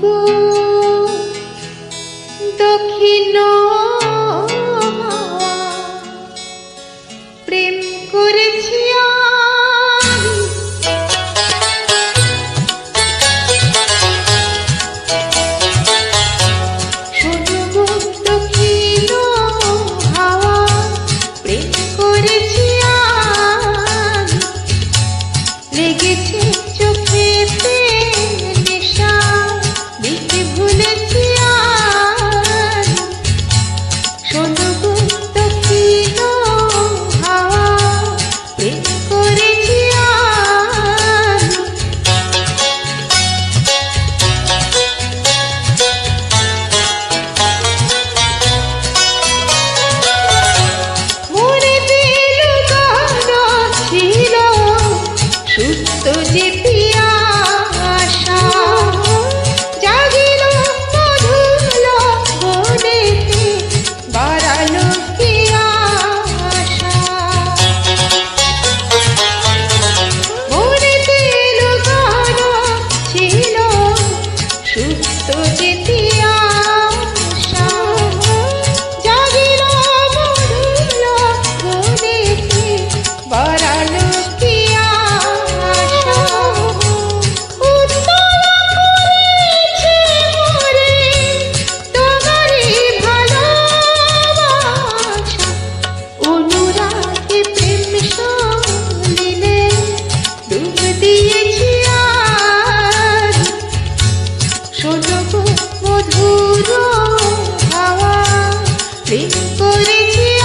গো দক্ষিণ প্রেম করেছি Don't do সুযোগ মধুর হাওয়া করেছি